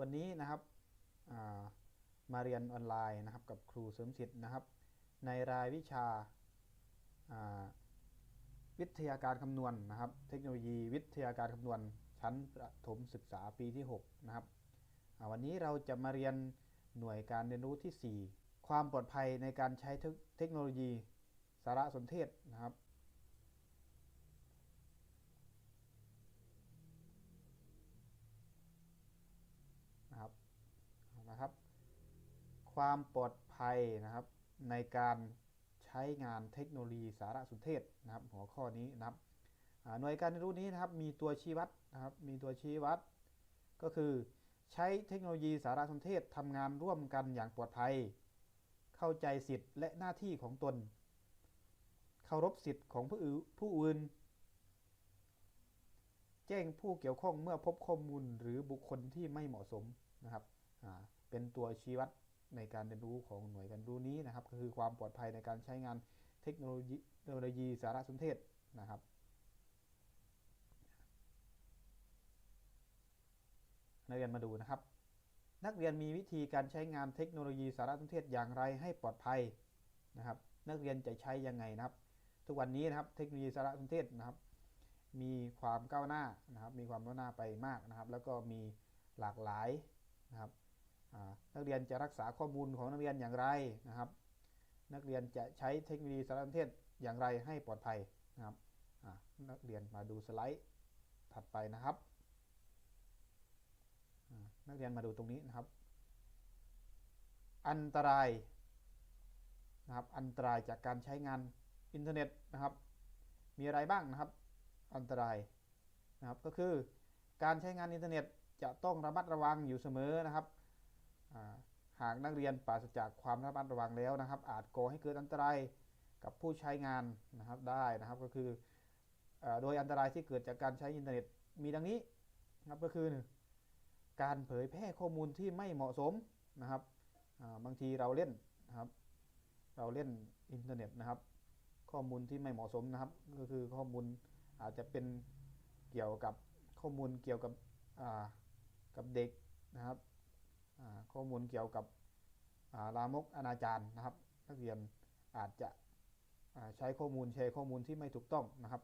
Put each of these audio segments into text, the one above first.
วันนี้นะครับามาเรียนออนไลน์นะครับกับครูเสริมสิทธิ์นะครับ ในรายวิชาาวิทยาการคำนวณนะครับ เทคโนโลยีวิทยาการคำนวณชั้นประถมศึกษาปีที่ 6 นะครับวันนี้เราจะมาเรียนหน่วยการเรียนรู้ที่ 4 ความปลอดภัยในการใช้เทคโนโลยีสารสนเทศนะครับ ความปลอดภัยนะครับ ในการใช้งานเทคโนโลยีสารสนเทศนะครับ หัวข้อนี้นะครับหน่วยการเรียนรู้นี้นะครับมีตัวชี้วัดนะครับมีตัวชี้วัด ก็คือใช้เทคโนโลยีสารสนเทศทำงานร่วมกันอย่างปลอดภัย เข้าใจสิทธิ์และหน้าที่ของตน เคารพสิทธิ์ของผู้อื่นผู้อื่น แจ้งผู้เกี่ยวข้องเมื่อพบข้อมูลหรือบุคคลที่ไม่เหมาะสมนะครับเป็นตัวชี้วัด ในการเรียนรู้ของหน่วยการเรียนรู้นี้นะครับ ก็คือความปลอดภัยในการใช้งานเทคโนโลยีเทคโนโลยีสารสนเทศนะครับนักเรียนมาดูนะครับ นักเรียนมีวิธีการใช้งานเทคโนโลยีสารสนเทศอย่างไรให้ปลอดภัยนะครับ นักเรียนจะใช้ยังไงนะครับ ทุกวันนี้นะครับเทคโนโลยีสารสนเทศนะครับ มีความก้าวหน้านะครับ มีความก้าวหน้าไปมากนะครับ แล้วก็มีหลากหลายนะครับ นักเรียนจะรักษาข้อมูลของนักเรียนอย่างไรนะครับ นักเรียนจะใช้เทคโนโลยีสารสนเทศอย่างไรให้ปลอดภัยนะครับนักเรียนมาดูสไลด์ถัดไปนะครับ นักเรียนมาดูตรงนี้นะครับ อันตรายนะครับ อันตรายจากการใช้งานอินเทอร์เน็ตนะครับ มีอะไรบ้างนะครับ อันตรายนะครับ ก็คือการใช้งานอินเทอร์เน็ตจะต้องระมัดระวังอยู่เสมอนะครับ หากนักเรียนปราศจากความระมัดระวังแล้วนะครับ อาจก่อให้เกิดอันตรายกับผู้ใช้งานนะครับได้นะครับก็คืออโดยอันตรายที่เกิดจากการใช้อินเทอร์เน็ตมีดังนี้นะครับก็คือ การเผยแพร่ข้อมูลที่ไม่เหมาะสมนะครับบางทีเราเล่นนะครับ เราเล่นอินเทอร์เน็ตนะครับ ข้อมูลที่ไม่เหมาะสมนะครับ ก็คือข้อมูลอาจจะเป็นเกี่ยวกับข้อมูลเกี่ยวกับกับเด็กนะครับ ข้อมูลเกี่ยวกับอ่าลามกอนาจารนะครับ นักเรียนอาจจะใช้ข้อมูลแชร์ข้อมูลที่ไม่ถูกต้องนะครับ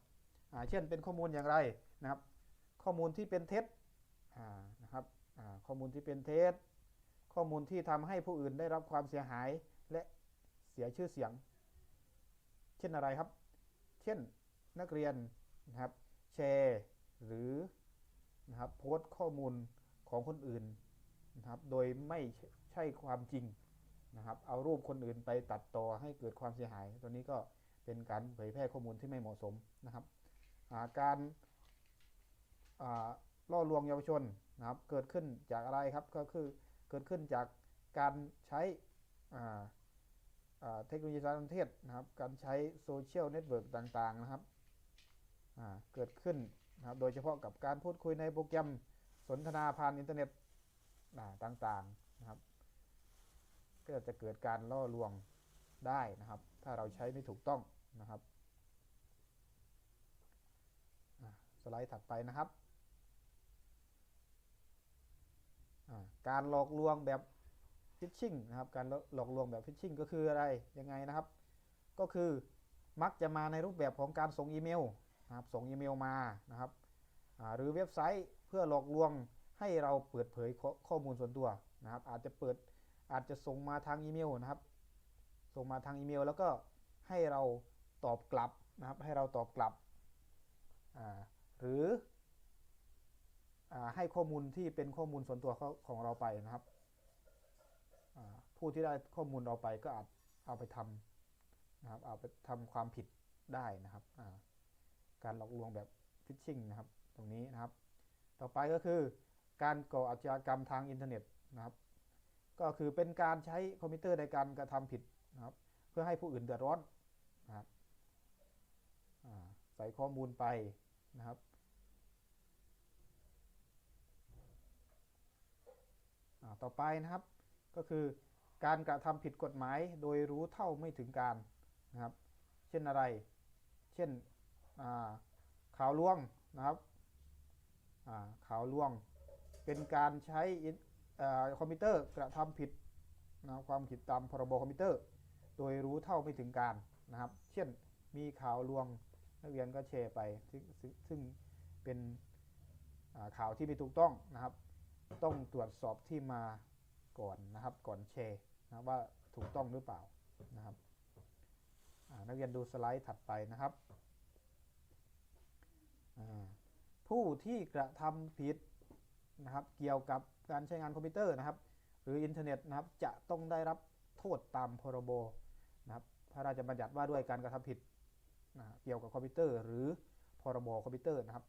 เช่นเป็นข้อมูลอย่างไรนะครับ ข้อมูลที่เป็นเท็จนะครับข้อมูลที่เป็นเท็จข้อมูลที่ทำให้ผู้อื่นได้รับความเสียหายและเสียชื่อเสียง เช่นอะไรครับ เช่นนักเรียนนะครับแชร์หรือนะครับโพสต์ข้อมูลของคนอื่น นะครับ โดยไม่ใช่ความจริงนะครับ เอารูปคนอื่นไปตัดต่อให้เกิดความเสียหาย ตัวนี้ก็เป็นการเผยแพร่ข้อมูลที่ไม่เหมาะสมนะครับาการาล่อลวงเยาวชนนะครับ เกิดขึ้นจากอะไรครับ ก็คือเกิดขึ้นจากการใช้เทคโนโลยีสารสนเทศนะครับ การใช้โซเชียลเน็ตเวิร์กต่างๆนะครับ เกิดขึ้นนะครับ โดยเฉพาะกับการพูดคุยในโปรแกรมสนทนาผ่านอินเทอร์เน็ต ต่างๆนะครับ ก็จะเกิดการล่อลวงได้นะครับ ถ้าเราใช้ไม่ถูกต้องนะครับสไลด์ถัดไปนะครับ การหลอกลวงแบบฟิชชิงนะครับ การหลอกลวงแบบฟิชชิงก็คืออะไรยังไงนะครับ ก็คือมักจะมาในรูปแบบของการส่งอีเมลนะครับ ส่งอีเมลมานะครับหรือเว็บไซต์เพื่อหลอกลวง ให้เราเปิดเผยข้อข้อมูลส่วนตัวนะครับ อาจจะเปิดอาจจะส่งมาทางอีเมลนะครับ ส่งมาทางอีเมล แล้วก็ให้เราตอบกลับนะครับ ให้เราตอบกลับ หรืออให้ข้อมูลที่เป็นข้อมูลส่วนตัวของเราไปนะครับ ผู้ที่ได้ข้อมูลเราไปก็อาจเอาไปทำนะครับ เอาไปทำความผิดได้นะครับ การหลอกลวงแบบฟิชชิงนะครับ ตรงนี้นะครับ ต่อไปก็คือ การก่ออาชญากรรมทางอินเทอร์เน็ตนะครับ ก็คือเป็นการใช้คอมพิวเตอร์ในการกระทำผิดนะครับ เพื่อให้ผู้อื่นเดือดร้อนนะครับใส่ข้อมูลไปนะครับ ต่อไปนะครับก็คือการกระทำผิดกฎหมายโดยรู้เท่าไม่ถึงการนะครับ เช่นอะไร เช่นข่าวลวงนะครับข่าวลวง เป็นการใช้คอมพิวเตอร์กระทำผิดนะความผิดตามพรบคอมพิวเตอร์ โดยรู้เท่าไม่ถึงการนะครับ เช่นมีข่าวลวงนักเรียนก็แชร์ไปซึ่งซึ่งเป็นข่าวที่ไม่ถูกต้องนะครับ ต้องตรวจสอบที่มาก่อนนะครับ ก่อนแชร์นะว่าถูกต้องหรือเปล่านะครับนักเรียนดูสไลด์ถัดไปนะครับ ผู้ที่กระทำผิด นะครับเกี่ยวกับการใช้งานคอมพิวเตอร์นะครับ หรืออินเทอร์เน็ตนะครับจะต้องได้รับโทษตามพรบนะครับพระราชบัญญัติว่าด้วยการกระทำผิดนะเกี่ยวกับคอมพิวเตอร์ หรือพรบคอมพิวเตอร์นะครับ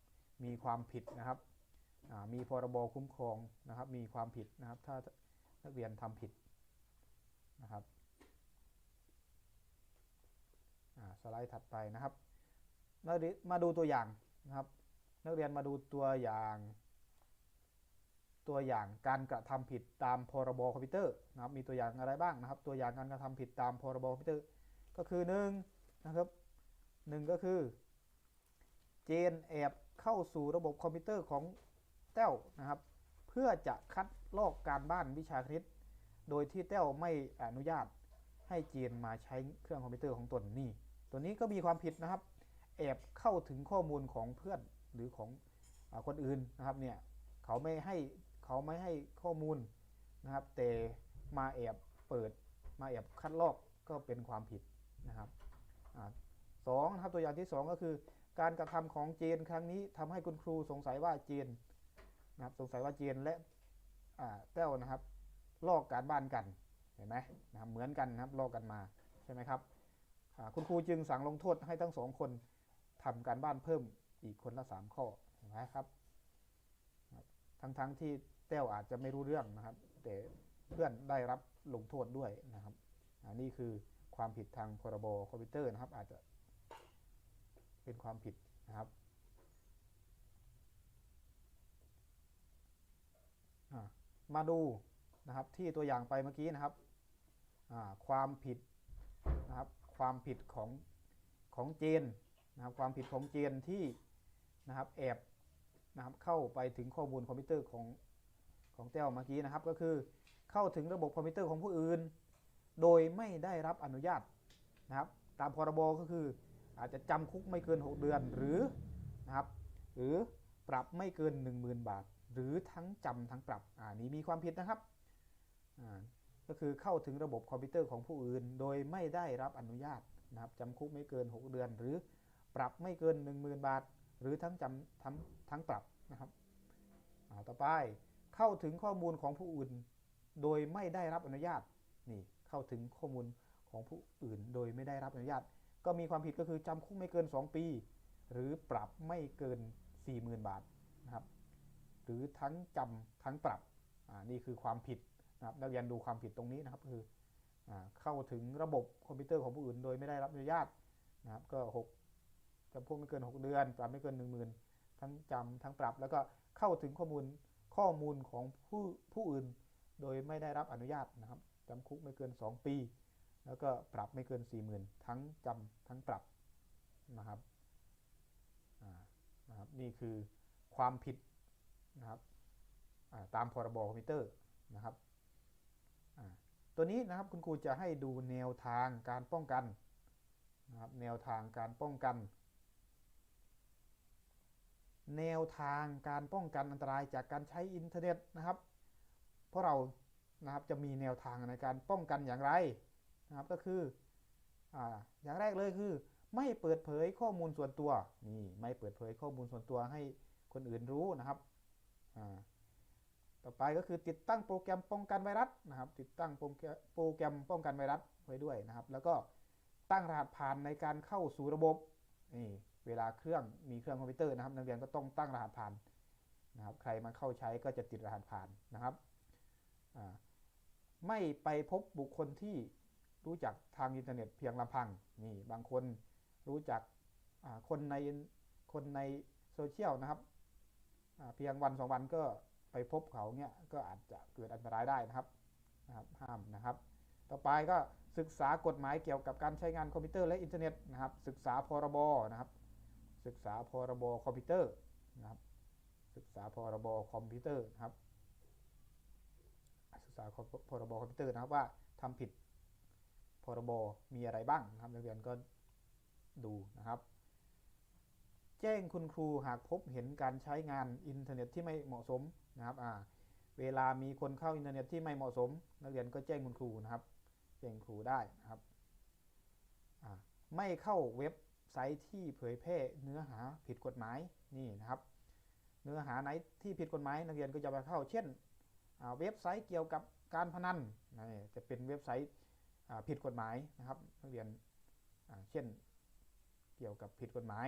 มีความผิดนะครับมีพรบคุ้มครองนะครับ มีความผิดนะครับ ถ้านักเรียนทำผิดนะครับสไลด์ถัดไปนะครับ มาดูตัวอย่างนะครับ นักเรียนมาดูตัวอย่าง ตัวอย่างการกระทำผิดตามพรบคอมพิวเตอร์นะครับมีตัวอย่างอะไรบ้างนะครับ ตัวอย่างการกระทำผิดตามพรบคอมพิวเตอร์ ก็คือหนึ่งนะครับหนึ่งก็คือ เจนแอบเข้าสู่ระบบคอมพิวเตอร์ของแต้วนะครับ เพื่อจะคัดลอกการบ้านวิชาคณิต โดยที่แต้วไม่อนุญาตให้เจนมาใช้เครื่องคอมพิวเตอร์ของตนนี่ ตัวนี้ก็มีความผิดนะครับ แอบเข้าถึงข้อมูลของเพื่อนหรือของอคนอื่นนะครับเนี่ยเขาไม่ให้ เขาไม่ให้ข้อมูลนะครับ แต่มาแอบเปิดมาแอบคัดลอกก็เป็นความผิดนะครับอสองนะครับตัวอย่างที่สองก็คือ การกระทำของเจนครั้งนี้ทำให้คุณครูสงสัยว่าเจนนะครับสงสัยว่าเจนและอ่าแต้วนะครับ ลอกการบ้านกันเห็นไหมนะครับเหมือนกันนะครับลอกกันมาใช่ไหมครับคุณครูจึงสั่งลงโทษให้ทั้งสองคนทำการบ้านเพิ่มอีกคนละสามข้อเห็นไหมครับทั้งๆทที่ แต้วอาจจะไม่รู้เรื่องนะครับ แต่เพื่อนได้รับลงโทษด้วยนะครับอันนี้คือความผิดทางพรบคอมพิวเตอร์นะครับ อาจจะเป็นความผิดนะครับมาดูนะครับที่ตัวอย่างไปเมื่อกี้นะครับความผิดนะครับความผิดของของเจนนะครับความผิดของเจนที่นะครับแอบนะครับเข้าไปถึงข้อมูลคอมพิวเตอร์ของ ของแต้วเมื่อกี้นะครับ ก็คือเข้าถึงระบบคอมพิวเตอร์ของผู้อื่น โดยไม่ได้รับอนุญาตนะครับตามพรบก็คืออาจจะจำคุกไม่เกิน 6 เดือนหรือนะครับหรือปรับไม่เกิน 10,000 บาท หรือทั้งจำทั้งปรับอ่านี้มีความผิดนะครับอ่าก็คือเข้าถึงระบบคอมพิวเตอร์ของผู้อื่น โดยไม่ได้รับอนุญาตนะครับจำคุกไม่เกิน 6 เดือน หรือปรับไม่เกิน 10,000 บาท หรือทั้งจำทั้งทั้งปรับนะครับอ่าต่อไป เข้าถึงข้อมูลของผู้อื่น โดยไม่ได้รับอนุญาตนี่เข้าถึงข้อมูลของผู้อื่น โดยไม่ได้รับอนุญาต ก็มีความผิดก็คือจำคุกไม่เกิน 2 ปี หรือปรับไม่เกิน 40,000 บาทนะครับหรือทั้งจำทั้งปรับอ่านี่คือความผิดนะครับนักเรียนดูความผิดตรงนี้นะครับคืออเข้าถึงระบบคอมพิวเตอร์ของผู้อื่น โดยไม่ได้รับอนุญาตนะครับก็ 6จำคุกไม่เกิน 6 เดือน ปรับไม่เกิน 10,000 ทั้งจำทั้งปรับ แล้วก็เข้าถึงข้อมูล ข้อมูลของผู้ผู้อื่น โดยไม่ได้รับอนุญาตนะครับจำคุกไม่เกิน 2 ปี แล้วก็ปรับไม่เกิน 40,000 ทั้งจำทั้งปรับนะครับนะครับนี่คือความผิดนะครับตามพรบคอมพิวเตอร์นะครับตัวนี้นะครับคุณครูจะให้ดูแนวทางการป้องกันนะครับแนวทางการป้องกัน แนวทางการป้องกันอันตรายจากการใช้อินเทอร์เน็ตนะครับเพราะเรานะครับจะมีแนวทางในการป้องกันอย่างไรนะครับก็คือออย่างแรกเลยคือ ไม่เปิดเผยข้อมูลส่วนตัวนี่ไม่เปิดเผยข้อมูลส่วนตัวให้คนอื่นรู้นะครับต่อไปก็คือติดตั้งโปรแกรมป้องกันไวรัสนะครับ ติดตั้งโปรแกรมป้องกันไวรัสไว้ด้วยนะครับ แล้วก็ตั้งรหัสผ่านในการเข้าสู่ระบบนี่ เวลาเครื่องมีเครื่องคอมพิวเตอร์นะครับ นักเรียนก็ต้องตั้งรหัสผ่านนะครับ ใครมาเข้าใช้ก็จะติดรหัสผ่านนะครับ ไม่ไปพบบุคคลที่รู้จักทางอินเทอร์เน็ตเพียงลำพังนี่บางคนรู้จักคนในคนในโซเชียลนะครับเพียงวันสองวันก็ไปพบเขาเนี่ยก็อาจจะเกิดอันตรายได้นะครับนะครับห้ามนะครับ ต่อไปก็ศึกษากฎหมายเกี่ยวกับการใช้งานคอมพิวเตอร์และอินเทอร์เน็ตนะครับศึกษาพรบนะครับ ศึกษาพรบคอมพิวเตอร์นะครับ ศึกษาพรบคอมพิวเตอร์นะครับ ศึกษาพรบคอมพิวเตอร์นะครับว่าทำผิดพรบมีอะไรบ้างนะครับนักเรียนก็ดูนะครับ แจ้งคุณครูหากพบเห็นการใช้งานอินเทอร์เน็ตที่ไม่เหมาะสมนะครับอ่าเวลามีคนเข้าอินเทอร์เน็ตที่ไม่เหมาะสม นักเรียนก็แจ้งคุณครูนะครับ แจ้งครูได้นะครับไม่เข้าเว็บ ซต์ที่เผยแพร่เนื้อหาผิดกฎหมายนี่นะครับ เนื้อหาไหนที่ผิดกฎหมายนักเรียนก็จะไปเข้า เช่นเว็บไซต์เกี่ยวกับการพนันนี่จะเป็นเว็บไซต์ผิดกฎหมายนะครับนักเรียนเช่นเกี่ยวกับผิดกฎหมาย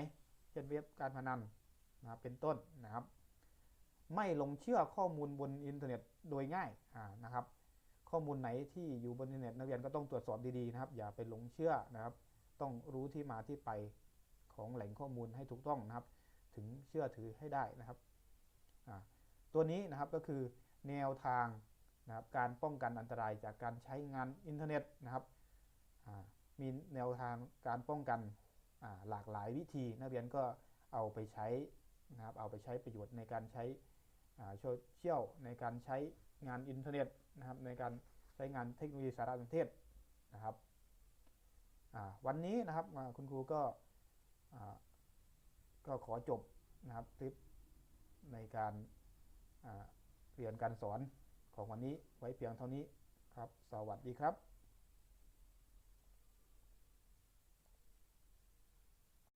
เช่นเว็บการพนันนะเป็นต้นนะครับ ไม่ลงเชื่อข้อมูลบนอินเทอร์เน็ตโดยง่ายนะครับ ข้อมูลไหนที่อยู่บนอินเทอร์เน็ตนักเรียนก็ต้องตรวจสอบดีๆนะครับ อย่าไปหลงเชื่อนะครับ ต้องรู้ที่มาที่ไปของแหล่งข้อมูลให้ถูกต้องนะครับ ถึงเชื่อถือให้ได้นะครับ ตัวนี้นะครับก็คือแนวทางนะครับการป้องกันอันตรายจากการใช้งานอินเทอร์เน็ตนะครับมีแนวทางการป้องกันหลากหลายวิธี นักเรียนก็เอาไปใช้นะครับเอาไปใช้ประโยชน์ในการใช้โซเชียลในการใช้งานอินเทอร์เน็ตนะครับในการใช้งานเทคโนโลยีสารสนเทศนะครับ วันนี้นะครับคุณครูก็ก็ขอจบนะครับคลิปในการเรียนการสอนของวันนี้ไว้เพียงเท่านี้ครับ สวัสดีครับ